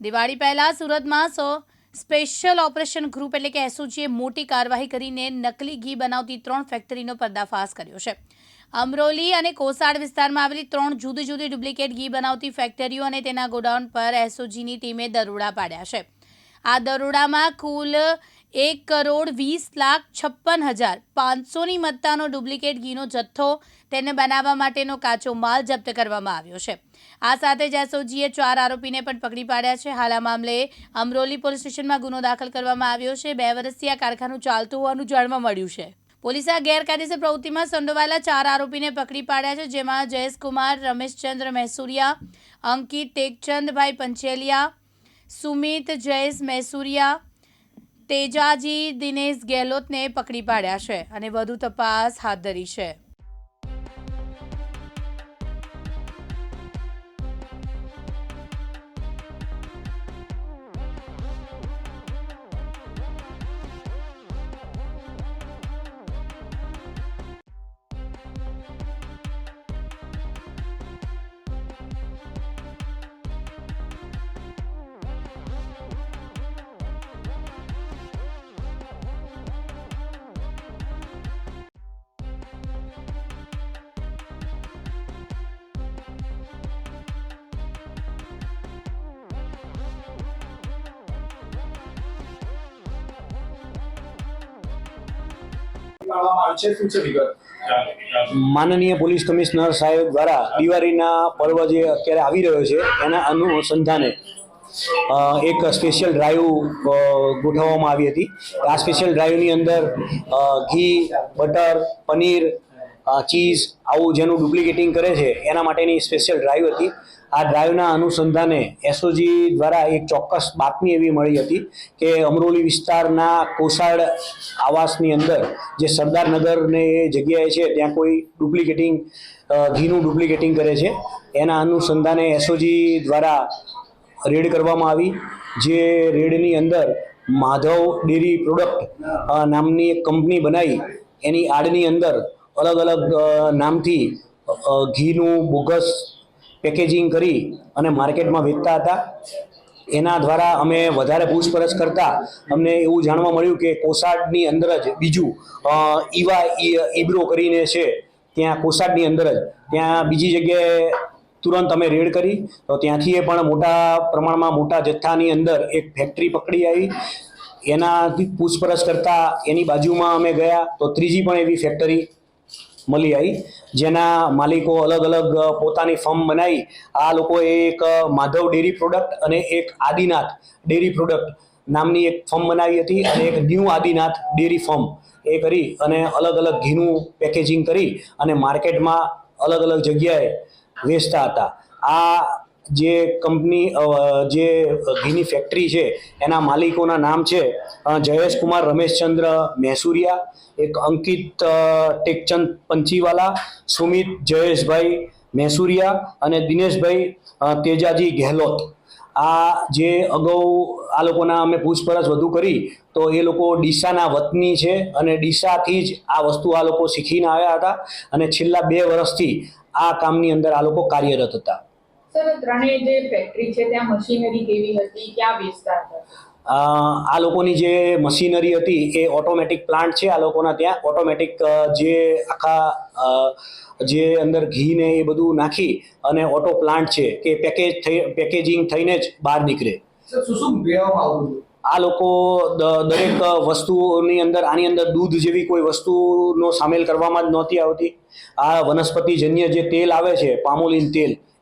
દિવાળી પહેલા સુરતમાં સો special operation group એટલે કે એસઓજીએ મોટી કાર્યવાહી કરીને નકલી ઘી બનાવતી ત્રણ ફેક્ટરીનો પર્દાફાશ કર્યો છે. અમરોલી અને કોસાડ વિસ્તારમાં આવેલી ત્રણ જુદી જુદી ડુપ્લિકેટ ઘી બનાવતી ફેક્ટરીઓ અને તેના ગોડાઉન પર એસઓજીની ટીમે દરોડા પાડ્યા છે. આ દરોડામાં કુલ એક કરોડ વીસ લાખ છપ્પન હજાર પાંચસોની મત્તાનો ડુપ્લિકેટ ઘીનો જથ્થો તેને બનાવવા માટેનો કાચો માલ જપ્ત કરવામાં આવ્યો છે. આ સાથે જ ચાર આરોપીને પણ પકડી પાડ્યા છે. હાલ આ મામલે અમરોલી પોલીસ સ્ટેશનમાં ગુનો દાખલ કરવામાં આવ્યો છે. બે વર્ષથી આ કારખાનું ચાલતું હોવાનું જાણવા મળ્યું છે. પોલીસે આ ગેરકાયદેસર પ્રવૃત્તિમાં સંડોવાયેલા ચાર આરોપીને પકડી પાડ્યા છે, જેમાં જયેશકુમાર, રમેશચંદ્ર મહેસુરિયા અંકિત ટેકચંદભાઈ પંચેલિયા, સુમિત જયેશ મહેસુરિયા તેજાજી દિનેશ ગેહલોતને પકડી પાડ્યા છે અને વધુ તપાસ હાથ ધરી છે. માનનીય પોલીસ કમિશનર સાહેબ દ્વારા દિવાળીના પર્વ જે અત્યારે આવી રહ્યો છે, એના અનુસંધાને એક સ્પેશિયલ ડ્રાઈવ ગોઠવવામાં આવી હતી. આ સ્પેશિયલ ડ્રાઈવની અંદર ઘી, બટર, પનીર ચીઝ આવું જેનું ડુપ્લિકેટિંગ કરે છે, એના માટેની સ્પેશિયલ ડ્રાઈવ હતી. આ ડ્રાઈવના અનુસંધાને એસઓજી દ્વારા એક ચોક્કસ બાતમી એવી મળી હતી કે અમરોલી વિસ્તારના કોસાડ આવાસની અંદર જે સરદારનગરને જગ્યાએ છે, ત્યાં કોઈ ડુપ્લિકેટિંગ ઘીનું ડુપ્લિકેટિંગ કરે છે. એના અનુસંધાને એસઓજી દ્વારા રેડ કરવામાં આવી, જે રેડની અંદર માધવ ડેરી પ્રોડક્ટ નામની એક કંપની બનાવી એની આડની અંદર અલગ અલગ નામથી ઘીનું બોગસ પેકેજિંગ કરી અને માર્કેટમાં વેચતા હતા. એના દ્વારા અમે વધારે પૂછપરછ કરતા અમને એવું જાણવા મળ્યું કે કોસાડની અંદર જ બીજું ઈવા ઈબ્રો કરીને છે, ત્યાં કોસાડની અંદર જ. ત્યાં બીજી જગ્યાએ તુરંત અમે રેડ કરી. તો ત્યાંથી એ પણ મોટા પ્રમાણમાં મોટા જથ્થાની અંદર એક ફેક્ટરી પકડી આવી. એનાથી પૂછપરછ કરતા એની બાજુમાં અમે ગયા. તો ત્રીજી પણ એવી ફેક્ટરી મળી આવી. જેના માલિકો અલગ અલગ પોતાની ફર્મ બનાવી આ લોકોએ એક માધવ ડેરી પ્રોડક્ટ અને એક આદિનાથ ડેરી પ્રોડક્ટ નામની એક ફર્મ બનાવી હતી અને એક ન્યૂ આદિનાથ ડેરી ફર્મ એ કરી અને અલગ અલગ ઘીનું પેકેજિંગ કરી અને માર્કેટમાં અલગ અલગ જગ્યાએ વેચતા હતા. આ જે કંપની જે ઘીની ફેક્ટરી છે, એના માલિકોના નામ છે જયેશ કુમાર રમેશચંદ્ર મહેસુરિયા એક અંકિત ટેકચંદ પંચીવાલા, સુમિત જયેશભાઈ મહેસુરિયા અને દિનેશભાઈ તેજાજી ગેહલોત. આ જે અગાઉ આ લોકોના અમે પૂછપરછ વધુ કરી, તો એ લોકો ડીસાના વતની છે અને ડીસાથી જ આ વસ્તુ આ લોકો શીખીને આવ્યા હતા અને છેલ્લા બે વર્ષથી આ કામની અંદર આ લોકો કાર્યરત હતા. સર ત્રણેય જે ફેક્ટરી છે ત્યાં મશીનરી કેવી હતી ક્યાં વેચતા હતા? આ લોકોની જે મશીનરી હતી એ ઓટોમેટિક પ્લાન્ટ છે. આ લોકોના ત્યાં ઓટોમેટિક જે આખા જે અંદર ઘી ને એ બધું નાખી અને ઓટો પ્લાન્ટ છે કે પેકેજ થઈ પેકેજિંગ થઈને જ બહાર નીકળે. આ લોકો દરેક વસ્તુની અંદર આની અંદર દૂધ જેવી કોઈ વસ્તુનો સામેલ કરવામાં જ નહોતી આવતી. આ વનસ્પતિજન્ય જે તેલ આવે છે પામોલિન તેલ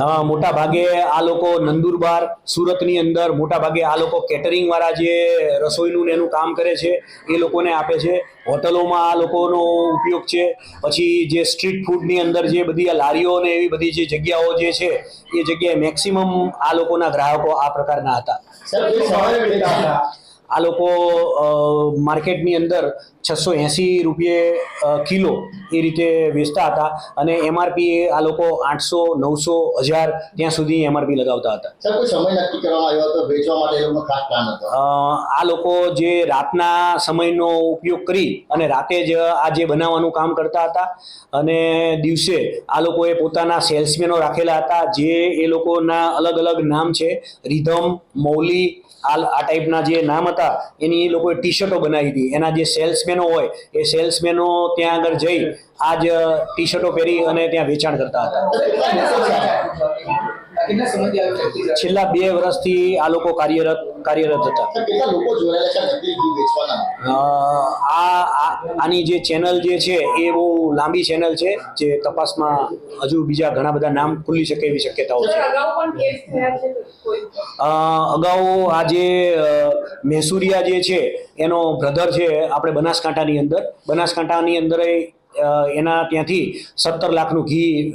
હા મોટા ભાગે આ લોકો નંદુરબાર સુરતની અંદર મોટા ભાગે આ લોકો કેટરિંગ વાળા જે રસોઈનું ને એનું કામ કરે છે એ લોકોને આપે છે. હોટલોમાં આ લોકોનો ઉપયોગ છે. પછી જે સ્ટ્રીટ ફૂડની અંદર જે બધી આ લારીઓ ને એવી બધી જે જગ્યાઓ જે છે એ જગ્યાએ મેક્સિમમ આ લોકોના ગ્રાહકો આ પ્રકારના હતા. આ લોકો માર્કેટની અંદર છસો એંસી રૂપિયે કિલો એ રીતે વેચતા હતા અને એમઆરપી આ લોકો આઠસો નવસો હજાર ત્યાં સુધી એમઆરપી લગાવતા હતા. આ લોકો જે રાતના સમયનો ઉપયોગ કરી અને રાતે જ આ જે બનાવવાનું કામ કરતા હતા અને દિવસે આ લોકોએ પોતાના સેલ્સમેનો રાખેલા હતા જે એ લોકોના અલગ અલગ નામ છે. રિધમ મૌલી આ ટાઈપના જે નામ હતા એની એ લોકોએ ટી શર્ટો બનાવી હતી. એના જે સેલ્સમેનો હોય, એ સેલ્સમેનો ત્યાં આગળ જઈ આ જ ટી શર્ટો પહેરી અને ત્યાં વેચાણ કરતા હતા. કેટલા સમયથી આવી ફેક્ટરી છેલ્લા બે વર્ષથી આ લોકો કાર્યરત કાર્યરત હતા. કેટલા લોકો જોડાયેલા છે વેચવાના? આ આની જે ચેનલ જે છે એ બહુ લાંબી ચેનલ છે જે તપાસમાં હજુ બીજા ઘણા બધા નામ ખુલી શકે એવી શક્યતાઓ છે. અગાઉ પણ કેસ થયા છે કોઈ? અ, અગાઉ આ જે મહેસુરિયા જે છે એનો બ્રધર છે આપણે બનાસકાંઠાની અંદર. બનાસકાંઠાની અંદર એ, એના ત્યાંથી સત્તર લાખનું ઘી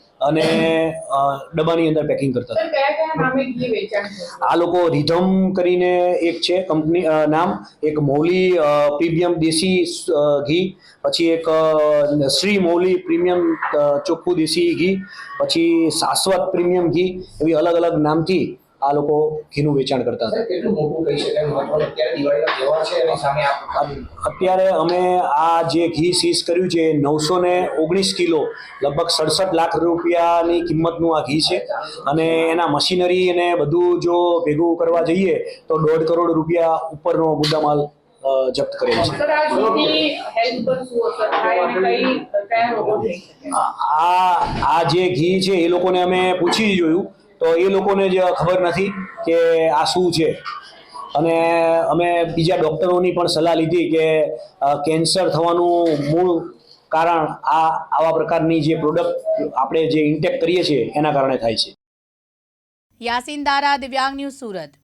અને ડબ્બાની અંદર પેકિંગ કરતા હતા. આ લોકો રિધમ કરીને એક છે કંપની નામ એક મૌલી પ્રીમિયમ દેશી ઘી પછી એક શ્રી મૌલી પ્રીમિયમ ચોખ્ખું દેશી ઘી પછી શાશ્વત પ્રીમિયમ ઘી એવી અલગ અલગ નામથી આ લોકો ઘીનું વેચાણ કરતા હતા. અત્યારે દિવાળીનો તહેવાર છે અને સામે આ અત્યારે અમે આ જે ઘી સીઝ કર્યું છે નવસો ને ઓગણીસ કિલો લગભગ સડસઠ લાખ રૂપિયાની કિંમતનું આ ઘી છે. અને એના મશીનરી અને બધું જો ભેગું કરવા જઈએ તો દોઢ કરોડ રૂપિયા ઉપરનો મુદ્દામાલ જપ્ત કરેલ છે. સર આ ઘીની હેલ્થ પર શું અસર થાય અને કઈ કયા રોગો થઈ શકે? આ આ જે ઘી છે એ લોકોને અમે પૂછી જોયું. તો એ લોકોને જ ખબર નથી કે આ શું છે. અને અમે બીજા ડૉક્ટરોની પણ સલાહ લીધી કે કેન્સર થવાનું મૂળ કારણ આ, આવા પ્રકારની જે પ્રોડક્ટ આપણે જે ઇન્ટેક કરીએ છીએ, એના કારણે થાય છે. યાસીન દારા, દિવ્યાંગ ન્યૂઝ સુરત.